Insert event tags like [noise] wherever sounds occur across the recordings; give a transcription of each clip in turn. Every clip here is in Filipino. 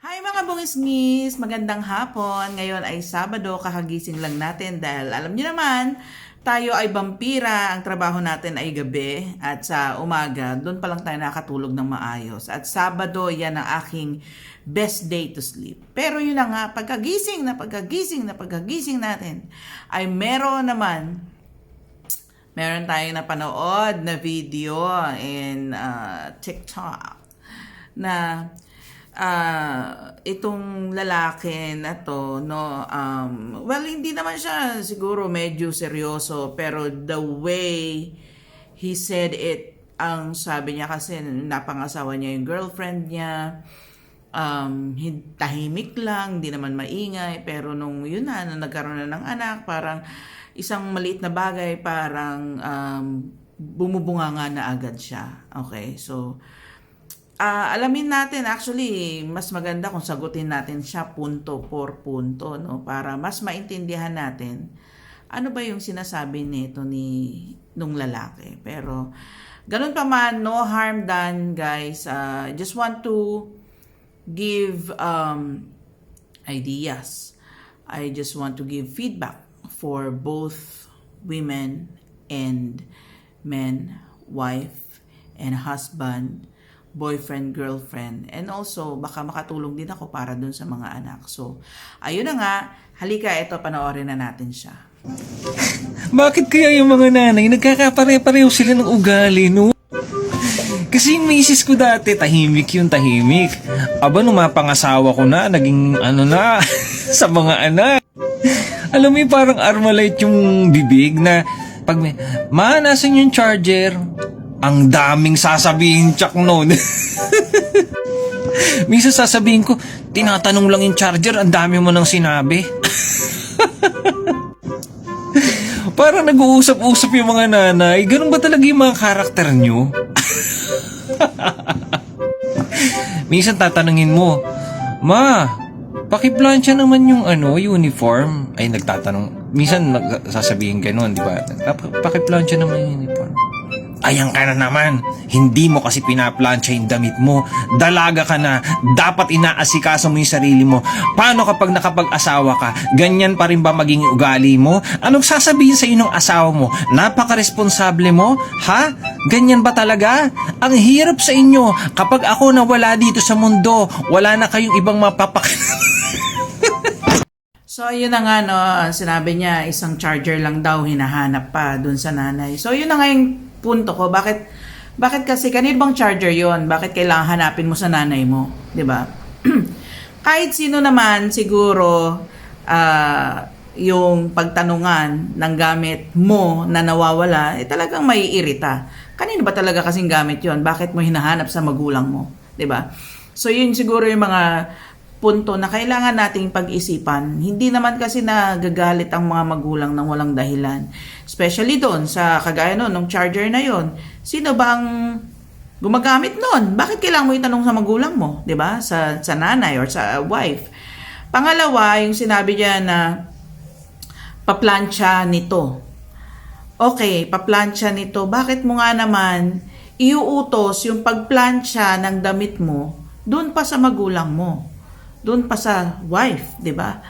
Hi mga bungis-ngis! Magandang hapon. Ngayon ay Sabado, kakagising lang natin dahil alam niyo naman, tayo ay vampira, ang trabaho natin ay gabi at sa umaga, doon pa lang tayo nakatulog ng maayos. At Sabado, yan ang aking best day to sleep. Pero yun na nga, pagkagising na pagkagising na pagkagising natin, ay meron naman meron tayong napanood na video in uh, TikTok na ah, itong lalaki na to no um well hindi naman siya siguro medyo seryoso pero the way he said it ang sabi niya kasi napangasawa niya yung girlfriend niya um, tahimik lang, hindi naman maingay, pero nung yun na, nung nagkaroon na ng anak, parang isang maliit na bagay, parang um, bumubunga nga na agad siya. Okay, so, ah alamin natin, actually, mas maganda kung sagutin natin siya punto por punto, no? Para mas maintindihan natin ano ba yung sinasabi nito ni nung lalaki. Pero, ganun pa man, no harm done, guys. Uh, just want to give um, ideas. I just want to give feedback for both women and men, wife and husband, boyfriend, girlfriend, and also baka makatulong din ako para dun sa mga anak. So, ayun na nga, halika ito, panoorin na natin siya. Bakit kaya yung mga nanay nagkakapare-pareho sila ng ugali, no? Kasi yung misis ko dati, tahimik yung tahimik. Aba, nung mapangasawa ko na, naging ano na, [laughs] sa mga anak. Alam mo yung parang armalite yung bibig na pag may, ma, nasan yung charger? Ang daming sasabihin tsak noon. [laughs] Minsan sasabihin ko, tinatanong lang yung charger, ang dami mo nang sinabi. [laughs] Parang nag-uusap-usap yung mga nanay. Ganun ba talaga yung mga karakter nyo? [laughs] Minsan tatanungin mo, Ma, pakiplansya naman yung ano, uniform. Ay, nagtatanong. Minsan sasabihin ganun, di ba? "Pa- Pakiplansya naman yung uniform. Ayan ka na naman. Hindi mo kasi pinaplansya yung damit mo. Dalaga ka na. Dapat inaasikaso mo yung sarili mo. Paano kapag nakapag-asawa ka? Ganyan pa rin ba maging ugali mo? Anong sasabihin sa inong asawa mo? Napaka-responsable mo? Ha? Ganyan ba talaga? Ang hirap sa inyo. Kapag ako nawala dito sa mundo, wala na kayong ibang mapapak... [laughs] So, yun na nga, no, sinabi niya, isang charger lang daw hinahanap pa dun sa nanay. So, yun na nga yung punto ko. Bakit, bakit kasi, kanino bang charger yon Bakit kailangan hanapin mo sa nanay mo? 'Di ba? [clears throat] Kahit sino naman, siguro, ah, yung pagtanungan ng gamit mo na nawawala, eh talagang may irita. Kanino ba talaga kasing gamit yon Bakit mo hinahanap sa magulang mo? 'Di ba? So, yun siguro yung mga punto na kailangan nating pag-isipan. Hindi naman kasi nagagalit ang mga magulang ng walang dahilan. Especially doon sa kagaya noon, nung charger na yon. Sino ba ang gumagamit noon? Bakit kailangan mo itanong sa magulang mo? ba Sa, sa nanay or sa wife. Pangalawa, yung sinabi niya na paplansya nito. Okay, paplansya nito. Bakit mo nga naman iuutos yung pagplansya ng damit mo doon pa sa magulang mo? Doon pa sa wife, 'di ba?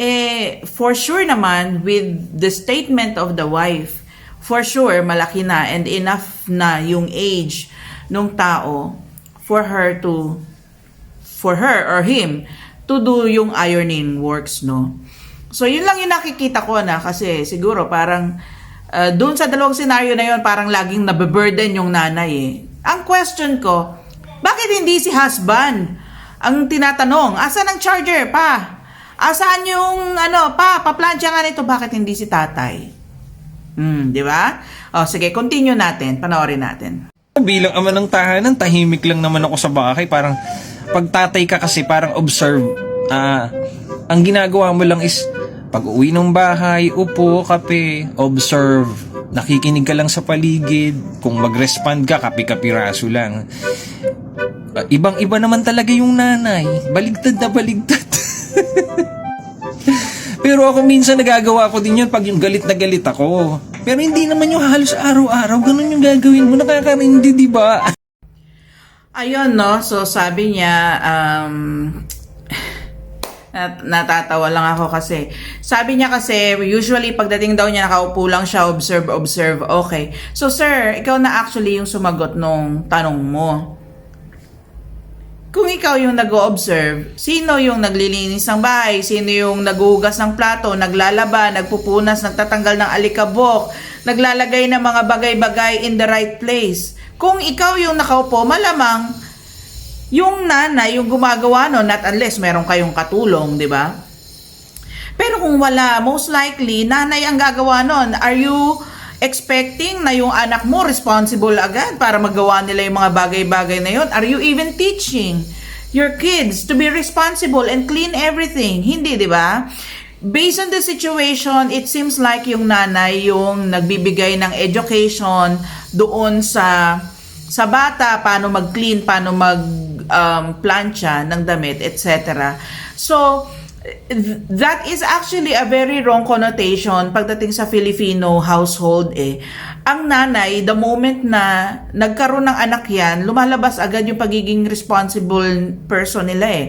Eh for sure naman with the statement of the wife, for sure malaki na and enough na yung age nung tao for her to for her or him to do yung ironing works, no? So, yun lang yung nakikita ko na kasi siguro parang uh, doon sa dalawang senaryo na yun, parang laging nababurden yung nanay eh. Ang question ko, bakit hindi si husband ang tinatanong? Asan ang charger pa? Asan yung ano pa, paplansya nga nito, bakit hindi si tatay? Hmm, di ba? O, sige, continue natin. Panoorin natin. Bilang ama ng tahanan, tahimik lang naman ako sa bahay. Parang pagtatay ka kasi parang observe. Ah, ang ginagawa mo lang is pag uwi ng bahay, upo, kape, observe. Nakikinig ka lang sa paligid. Kung mag-respond ka, kapi-kapiraso lang. Ah, ibang-iba naman talaga yung nanay. Baligtad na baligtad. [laughs] Pero ako minsan nagagawa ko din yun pag yung galit na galit ako. Pero hindi naman yung halos araw-araw. Ganun yung gagawin mo. Nakakarindi, di ba? Ayun, no? So, sabi niya, um, nat- natatawa lang ako kasi. Sabi niya kasi, usually pagdating daw niya, nakaupo lang siya, observe, observe, okay. So, sir, ikaw na actually yung sumagot nung tanong mo. Kung ikaw yung nag-observe, sino yung naglilinis ng bahay? Sino yung naguhugas ng plato, naglalaba, nagpupunas, nagtatanggal ng alikabok, naglalagay ng mga bagay-bagay in the right place? Kung ikaw yung nakaupo, malamang yung nanay yung gumagawa no, not unless meron kayong katulong, di ba? Pero kung wala, most likely, nanay ang gagawa nun. Are you expecting na yung anak mo responsible agad para magawa nila yung mga bagay-bagay na yun? Are you even teaching your kids to be responsible and clean everything? Hindi, di ba? Based on the situation, it seems like yung nanay yung nagbibigay ng education doon sa sa bata, paano mag-clean, paano mag um, plancha ng damit, etc. So, that is actually a very wrong connotation pagdating sa Filipino household eh. Ang nanay, the moment na nagkaroon ng anak yan, lumalabas agad yung pagiging responsible person nila eh.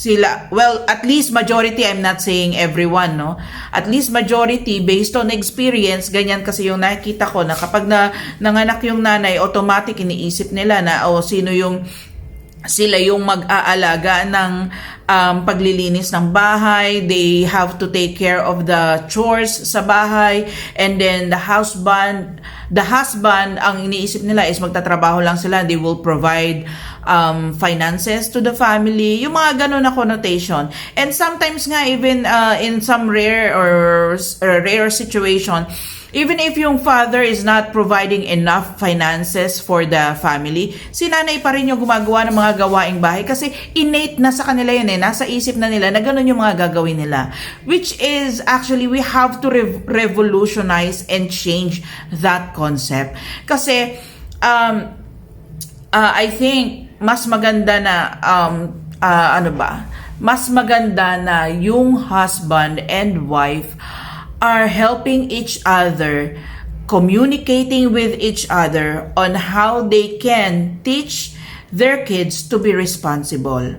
Sila, well, at least majority, I'm not saying everyone, no? At least majority, based on experience, ganyan kasi yung nakikita ko na kapag na, nanganak yung nanay, automatic iniisip nila na, o sino yung sila yung mag-aalaga ng um, paglilinis ng bahay. They have to take care of the chores sa bahay. And then the husband, the husband, ang iniisip nila is magtatrabaho lang sila. They will provide um, finances to the family. Yung mga ganun na connotation. And sometimes nga even uh, in some rare or, or rare situation, Even if yung father is not providing enough finances for the family, si nanay pa rin yung gumagawa ng mga gawaing bahay kasi innate na sa kanila yun eh, nasa isip na nila na ganun yung mga gagawin nila. Which is actually we have to rev- revolutionize and change that concept. Kasi um, uh, I think mas maganda na um, uh, ano ba? Mas maganda na yung husband and wife are helping each other, communicating with each other on how they can teach their kids to be responsible.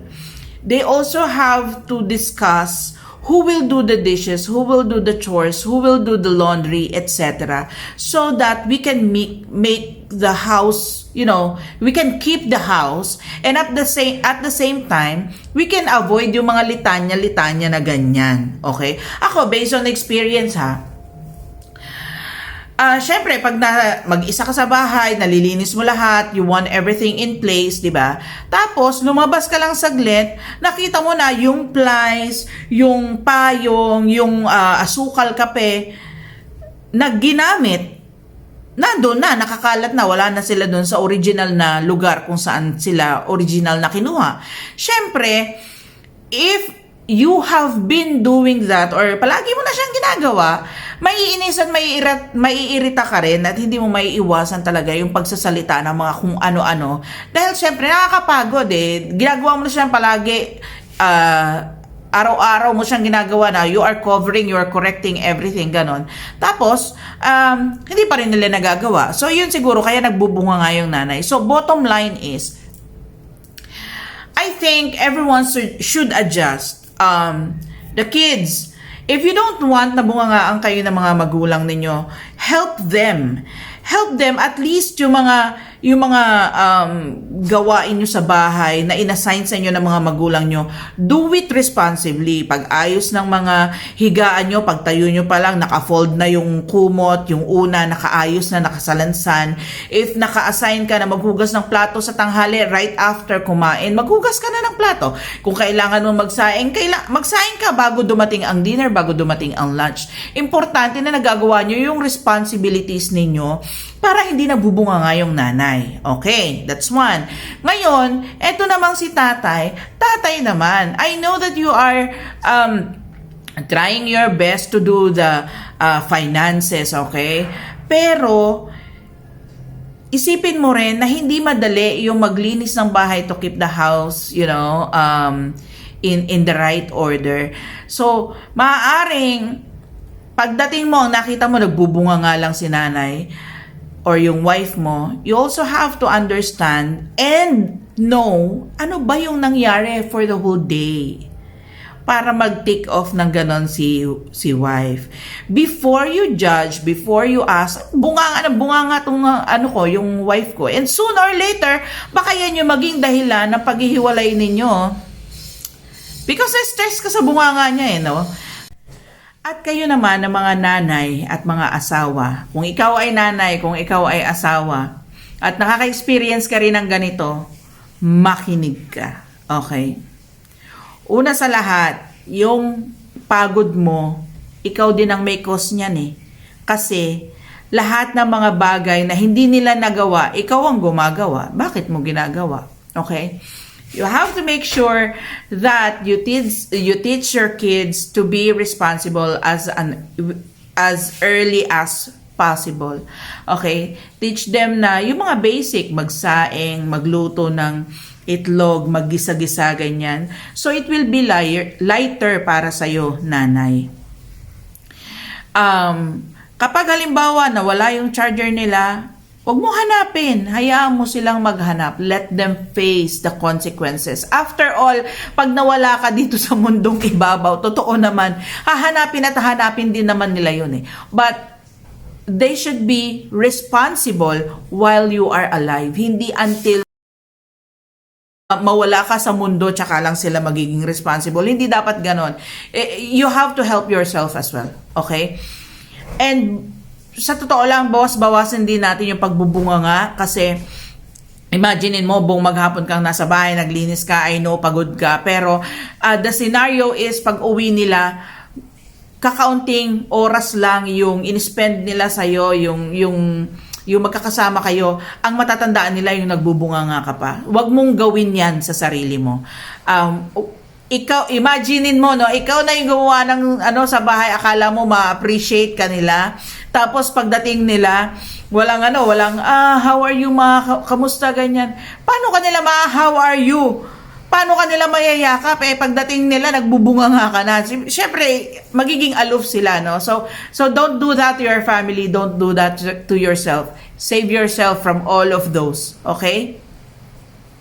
They also have to discuss who will do the dishes, who will do the chores, who will do the laundry, etc. So that we can make make the house, you know, we can keep the house and at the same at the same time, we can avoid yung mga litanya-litanya na ganyan. Okay? Ako based on experience ha, Ah, syempre, pag na, mag-isa ka sa bahay, nalilinis mo lahat, you want everything in place, di ba? Tapos, lumabas ka lang saglit, nakita mo na yung plies, yung payong, yung ah, asukal kape, na ginamit, nandun na, nakakalat na, wala na sila doon sa original na lugar kung saan sila original na kinuha. Syempre, if you have been doing that or palagi mo na siyang ginagawa, maiinis at maiirat, maiirita ka rin at hindi mo maiiwasan talaga yung pagsasalita ng mga kung ano-ano. Dahil syempre, nakakapagod eh. Ginagawa mo na siyang palagi, ah, araw-araw mo siyang ginagawa na you are covering, you are correcting everything, ganon. Tapos, um, hindi pa rin nila nagagawa. So, yun siguro, kaya nagbubunga nga yung nanay. So, bottom line is, I think everyone should adjust. Um, the kids, if you don't want na bungangaan kayo ng mga magulang ninyo, help them. Help them at least yung mga yung mga um, gawain nyo sa bahay na inassign sa inyo ng mga magulang nyo, do it responsibly. Pag ayos ng mga higaan nyo, pag tayo nyo pa lang, naka-fold na yung kumot, yung una, nakaayos na, nakasalansan. If naka-assign ka na maghugas ng plato sa tanghali right after kumain, maghugas ka na ng plato. Kung kailangan mo magsaing, kaila- magsaing ka bago dumating ang dinner, bago dumating ang lunch. Importante na nagagawa nyo yung responsibilities ninyo para hindi nagbubunga nga yung nanay. Okay, that's one. Ngayon, eto namang si tatay, tatay naman, I know that you are um, trying your best to do the uh, finances, okay? Pero, isipin mo rin na hindi madali yung maglinis ng bahay to keep the house, you know, um, in, in the right order. So, maaaring, pagdating mo, nakita mo, nagbubunga nga lang si nanay, or yung wife mo, you also have to understand and know ano ba yung nangyari for the whole day para mag-take off ng ganon si, si wife. Before you judge, before you ask, bunga nga, bunga nga tong uh, ano ko, yung wife ko. And sooner or later, baka yan yung maging dahilan ng paghihiwalay ninyo. Because stress ka sa bunganga niya eh, no? At kayo naman ng mga nanay at mga asawa, kung ikaw ay nanay, kung ikaw ay asawa, at nakaka-experience ka rin ng ganito, makinig ka. Okay? Una sa lahat, yung pagod mo, ikaw din ang may cause niyan eh. Kasi lahat ng mga bagay na hindi nila nagawa, ikaw ang gumagawa. Bakit mo ginagawa? Okay? You have to make sure that you teach you teach your kids to be responsible as an as early as possible. Okay? Teach them na yung mga basic, magsaing, magluto ng itlog, maggisa-gisa, ganyan. So, it will be lighter, lighter para sa'yo, nanay. Um, kapag halimbawa nawala yung charger nila, Huwag mo hanapin. Hayaan mo silang maghanap. Let them face the consequences. After all, pag nawala ka dito sa mundong ibabaw, totoo naman, hahanapin at hahanapin din naman nila yun eh. But, they should be responsible while you are alive. Hindi until mawala ka sa mundo tsaka lang sila magiging responsible. Hindi dapat ganon. Eh, You have to help yourself as well. Okay? And sa totoo lang, bawas-bawasan din natin yung pagbubunga nga kasi Imaginein mo, buong maghapon kang nasa bahay, naglinis ka, I know, pagod ka. Pero uh, the scenario is pag uwi nila, kakaunting oras lang yung in-spend nila sa'yo, yung, yung, yung magkakasama kayo, ang matatandaan nila yung nagbubunga nga ka pa. Huwag mong gawin yan sa sarili mo. Um, ikaw, imaginein mo, no, ikaw na yung gumawa ng ano sa bahay, akala mo ma-appreciate ka nila. Tapos pagdating nila, walang ano, walang, ah, how are you, mga, kamusta, ganyan. Paano kanila ma, how are you? Paano kanila mayayakap? Eh, pagdating nila, nagbubunga nga ka na. Siyempre, magiging aloof sila, no? So, so don't do that to your family. Don't do that to yourself. Save yourself from all of those. Okay?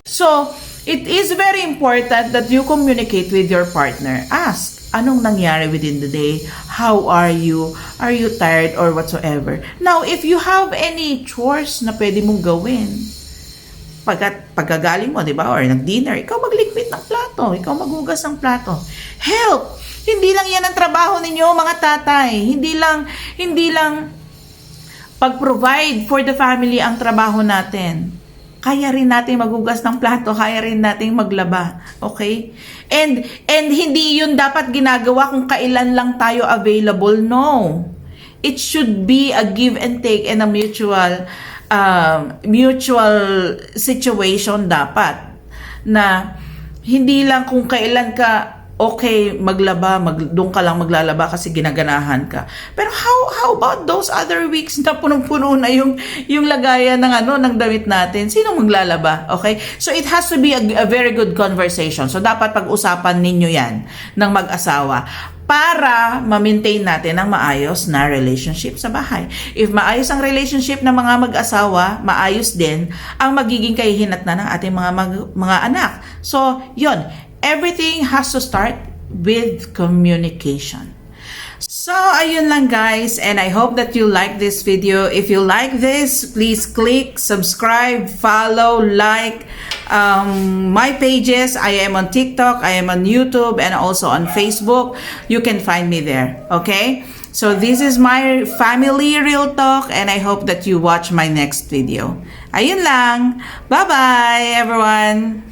So, it is very important that you communicate with your partner. Ask, anong nangyari within the day? How are you? Are you tired or whatsoever? Now, if you have any chores na pwede mong gawin, pagkat pagkagaling mo, di ba, or nag-dinner, ikaw magligpit ng plato, ikaw maghugas ng plato. Help! Hindi lang yan ang trabaho ninyo, mga tatay. Hindi lang, hindi lang pag-provide for the family ang trabaho natin kaya rin natin maghugas ng plato, kaya rin natin maglaba. Okay? And, and hindi yun dapat ginagawa kung kailan lang tayo available. No. It should be a give and take and a mutual, um, mutual situation dapat. Na hindi lang kung kailan ka okay maglaba, mag, doon ka lang maglalaba kasi ginaganahan ka. Pero how how about those other weeks na punong-puno na yung yung lagayan ng ano ng damit natin? Sino maglalaba? Okay? So it has to be a, a very good conversation. So dapat pag-usapan ninyo 'yan ng mag-asawa para ma-maintain natin ang maayos na relationship sa bahay. If maayos ang relationship ng mga mag-asawa, maayos din ang magiging kahihinatnan ng ating mga mag- mga anak. So, 'yon everything has to start with communication. So, ayun lang guys, and I hope that you like this video. If you like this, please click, subscribe, follow, like um, my pages. I am on TikTok, I am on YouTube, and also on Facebook. You can find me there, okay? So, this is my family real talk, and I hope that you watch my next video. Ayun lang. Bye-bye, everyone!